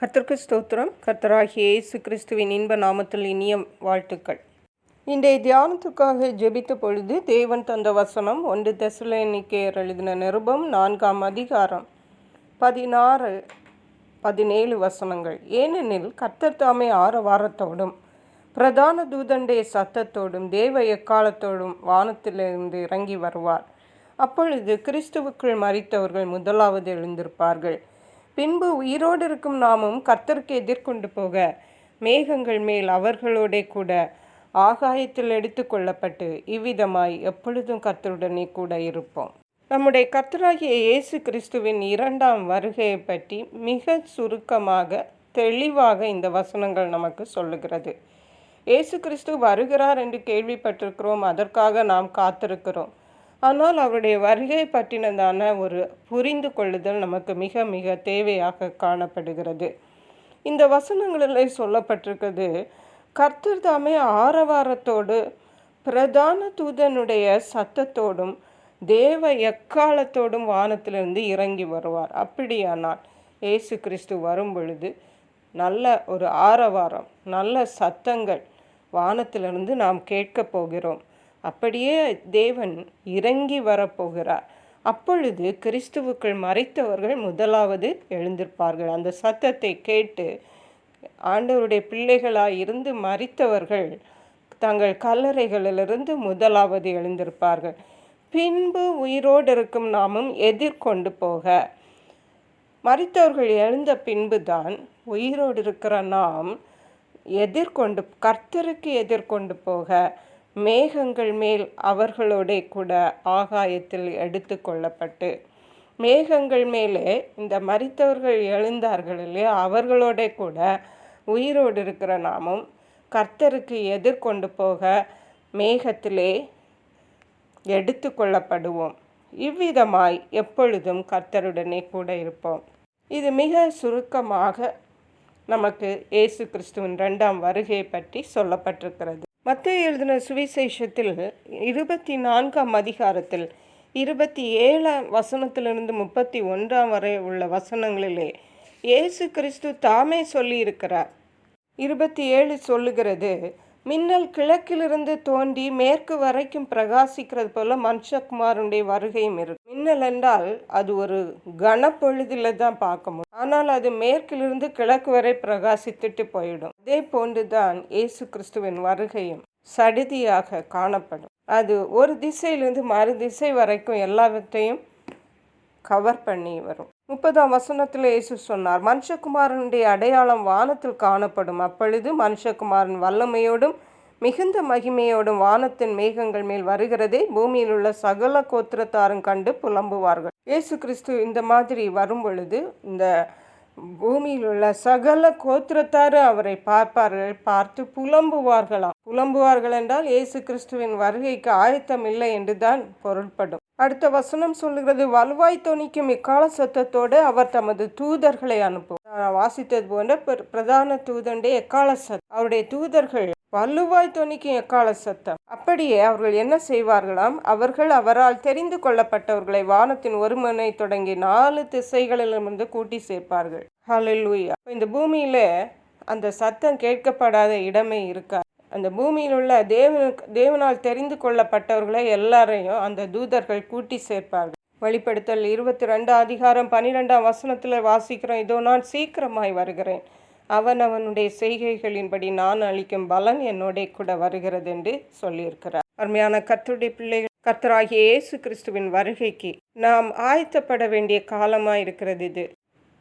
கர்த்தருக்கு ஸ்தோத்திரம். கர்த்தராகிய இயேசு கிறிஸ்துவின் இன்ப நாமத்தில் இனிய வாழ்த்துக்கள். இன்றைய தியானத்துக்காக ஜெபித்த பொழுது தேவன் தந்த வசனம் ஒன்று தெசலோனிக்கேயர் எழுதின நிருபம் நான்காம் அதிகாரம் பதினாறு பதினேழு வசனங்கள். ஏனெனில் கர்த்தர் தாமே ஆரவாரத்தோடும் பிரதான தூதண்டே சத்தத்தோடும் தேவ எக்காலத்தோடும் வானத்திலிருந்து இறங்கி வருவார். அப்பொழுது கிறிஸ்துவுக்குள் மறித்தவர்கள் முதலாவது எழுந்திருப்பார்கள். பின்பு உயிரோடு இருக்கும் நாமும் கர்த்தருக்கு எதிர்கொண்டு போக மேகங்கள் மேல் அவர்களோடே கூட ஆகாயத்தில் எடுத்துக்கொள்ளப்பட்டு இவ்விதமாய் எப்பொழுதும் கர்த்தருடனே கூட இருப்போம். நம்முடைய கர்த்தராகிய இயேசு கிறிஸ்துவின் இரண்டாம் வருகையை பற்றி மிக சுருக்கமாக தெளிவாக இந்த வசனங்கள் நமக்கு சொல்லுகிறது. இயேசு கிறிஸ்து வருகிறார் என்று கேள்விப்பட்டிருக்கிறோம் அதற்காக நாம் காத்திருக்கிறோம். ஆனால் அவருடைய வருகை பற்றினதான ஒரு புரிந்து கொள்ளுதல் நமக்கு மிக மிக தேவையாக காணப்படுகிறது. இந்த வசனங்களில் சொல்லப்பட்டிருக்கிறது கர்த்தர் தாமே ஆரவாரத்தோடு பிரதான தூதனுடைய சத்தத்தோடும் தேவ எக்காலத்தோடும் வானத்திலிருந்து இறங்கி வருவார். அப்படியானால் ஏசு கிறிஸ்து வரும் பொழுது நல்ல ஒரு ஆரவாரம் நல்ல சத்தங்கள் வானத்திலிருந்து நாம் கேட்கப் போகிறோம். அப்படியே தேவன் இறங்கி வரப்போகிறார். அப்பொழுது கிறிஸ்துவுக்குள் மறைத்தவர்கள் முதலாவது எழுந்திருப்பார்கள். அந்த சத்தத்தை கேட்டு ஆண்டவருடைய பிள்ளைகளாய் இருந்து மறித்தவர்கள் தங்கள் கல்லறைகளிலிருந்து முதலாவது எழுந்திருப்பார்கள். பின்பு உயிரோடு இருக்கும் நாமும் எதிர்கொண்டு போக. மறித்தவர்கள் எழுந்த பின்பு தான் உயிரோடு இருக்கிற நாம் எதிர்கொண்டு கர்த்தருக்கு எதிர்கொண்டு போக. மேகங்கள் மேல் அவர்களோட கூட ஆகாயத்தில் எடுத்து கொள்ளப்பட்டு மேகங்கள் மேலே இந்த மறித்தவர்கள் எழுந்தார்கள் இல்லையா? அவர்களோட கூட உயிரோடு இருக்கிற நாமும் கர்த்தருக்கு எதிர்கொண்டு போக மேகத்திலே எடுத்து கொள்ளப்படுவோம். இவ்விதமாய் எப்பொழுதும் கர்த்தருடனே கூட இருப்போம். இது மிக சுருக்கமாக நமக்கு இயேசு கிறிஸ்துவின் ரெண்டாம் வருகையை பற்றி சொல்லப்பட்டிருக்கிறது. மத்திய எழுதின சுவிசேஷத்தில் இருபத்தி நான்காம் அதிகாரத்தில் இருபத்தி ஏழாம் வசனத்திலிருந்து முப்பத்தி ஒன்றாம் வரை உள்ள வசனங்களிலே இயேசு கிறிஸ்து தாமே சொல்லியிருக்கிறார். இருபத்தி ஏழு சொல்லுகிறது மின்னல் கிழக்கிலிருந்து தோன்றி மேற்கு வரைக்கும் பிரகாசிக்கிறது போல மனுஷகுமாரனுடைய வருகையும் இருக்கு. மின்னல் என்றால் அது ஒரு கனப்பொழுதில் தான் பார்க்க முடியும். ஆனால் அது மேற்கிலிருந்து கிழக்கு வரை பிரகாசித்துட்டு போயிடும். அதே போன்றுதான் இயேசு கிறிஸ்துவின் வருகையும் சடிதியாக காணப்படும். அது ஒரு திசையிலிருந்து மறு திசை வரைக்கும் எல்லாவற்றையும் கவர் பண்ணி வரும். முப்பதாம் வசனத்தில் இயேசு சொன்னார் மனுஷகுமாரனுடைய அடையாளம் வானத்தில் காணப்படும். அப்பொழுது மனுஷகுமாரன் வல்லமையோடும் மிகுந்த மகிமையோடும் வானத்தின் மேகங்கள் மேல் வருகிறதே பூமியில் உள்ள சகல கோத்திரத்தாரும் கண்டு புலம்புவார்கள். இயேசு கிறிஸ்து இந்த மாதிரி வரும் பொழுது இந்த பூமியில் உள்ள சகல கோத்திரத்தாரும் அவரை பார்ப்பார்கள் பார்த்து புலம்புவார்களாம். புலம்புவார்கள் என்றால் இயேசு கிறிஸ்துவின் வருகைக்கு ஆயத்தம் இல்லை என்றுதான் பொருள்படும். அடுத்த வசனம் சொல்லுகிறது வலுவாய் தொனிக்கும் இக்கால சத்தத்தோடு அவர் தமது தூதர்களை அனுப்பும் வாசித்தது போன்ற பிரதான தூதண்டே எக்கால சத்தம். அவருடைய தூதர்கள் வலுவாய் தொனிக்கும் எக்கால சத்தம். அப்படியே அவர்கள் என்ன செய்வார்களாம்? அவர்கள் அவரால் தெரிந்து கொள்ளப்பட்டவர்களை வானத்தின் ஒரு மனை தொடங்கி நாலு திசைகளிலிருந்து கூட்டி சேர்ப்பார்கள். ஹலெல்லூயா இந்த பூமியில அந்த சத்தம் கேட்கப்படாத இடமே இருக்கா? அந்த பூமியில் உள்ள தேவனுக்கு தேவனால் தெரிந்து கொள்ளப்பட்டவர்களை எல்லாரையும் அந்த தூதர்கள் கூட்டி சேர்ப்பார்கள். வெளிப்படுத்தல் இருபத்தி ரெண்டாம் அதிகாரம் பன்னிரெண்டாம் வசனத்தில் வாசிக்கிறோம் இதோ நான் சீக்கிரமாய் வருகிறேன். அவன் அவனுடைய செய்கைகளின்படி நான் அளிக்கும் பலன் என்னோட கூட வருகிறது என்று சொல்லியிருக்கிறார். அருமையான கர்த்தருடைய பிள்ளைகள் கர்த்தராகிய இயேசு கிறிஸ்துவின் வருகைக்கு நாம் ஆயத்தப்பட வேண்டிய காலமாக இருக்கிறது இது.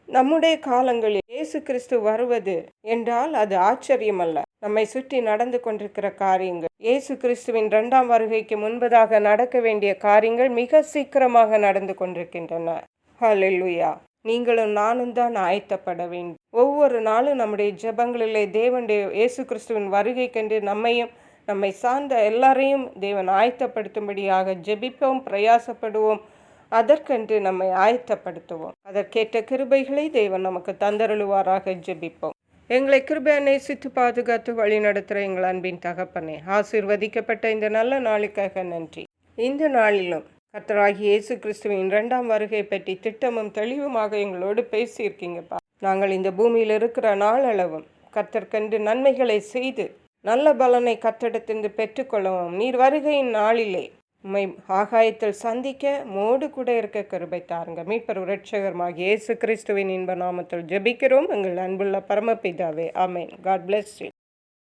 நம்முடைய காலங்களில் இயேசு கிறிஸ்து வருவது என்றால் அது ஆச்சரியம் அல்ல நம்மை சுற்றி நடந்து கொண்டிருக்கிற காரியங்கள் இயேசு கிறிஸ்துவின் இரண்டாம் வருகைக்கு முன்பதாக நடக்க வேண்டிய காரியங்கள் மிக சீக்கிரமாக நடந்து கொண்டிருக்கின்றன. ஹலெல்லுயா நீங்களும் நானும் தான் ஆயத்தப்பட வேண்டும். ஒவ்வொரு நாளும் நம்முடைய ஜபங்களிலே தேவனுடைய இயேசு கிறிஸ்துவின் வருகைக்கென்று நம்மையும் நம்மை சார்ந்த எல்லாரையும் தேவன் ஆயத்தப்படுத்தும்படியாக ஜெபிப்போம் பிரயாசப்படுவோம். அதற்கென்று நம்மை ஆயத்தப்படுத்துவோம். அதற்கேற்ற கிருபைகளை தேவன் நமக்கு தந்தருளுவாராக ஜெபிப்போம். எங்களை கிருபையை நேசித்து பாதுகாத்து வழி நடத்துகிற எங்கள் அன்பின் தகப்பனே ஆசிர்வதிக்கப்பட்ட இந்த நல்ல நாளுக்காக நன்றி. இந்த நாளிலும் கர்த்தராகி இயேசு கிறிஸ்துவின் இரண்டாம் வருகை பற்றி திட்டமும் தெளிவுமாக எங்களோடு பேசியிருக்கீங்கப்பா. நாங்கள் இந்த பூமியில் இருக்கிற நாளளவும் கர்த்தர்க்கென்று நன்மைகளை செய்து நல்ல பலனை கத்தடத்திலிருந்து பெற்றுக்கொள்ளவும் நீர் வருகையின் நாளிலே உம்மை ஆகாயத்தில் சந்திக்க மோடு கூட இருக்க கருபை தாருங்க. மீட்பர் உரட்சகரமாக இயேசு கிறிஸ்துவின் இன்ப நாமத்தில் ஜெபிக்கிறோம். எங்கள் அன்புள்ள பரமபிதாவே ஆமேன். God bless you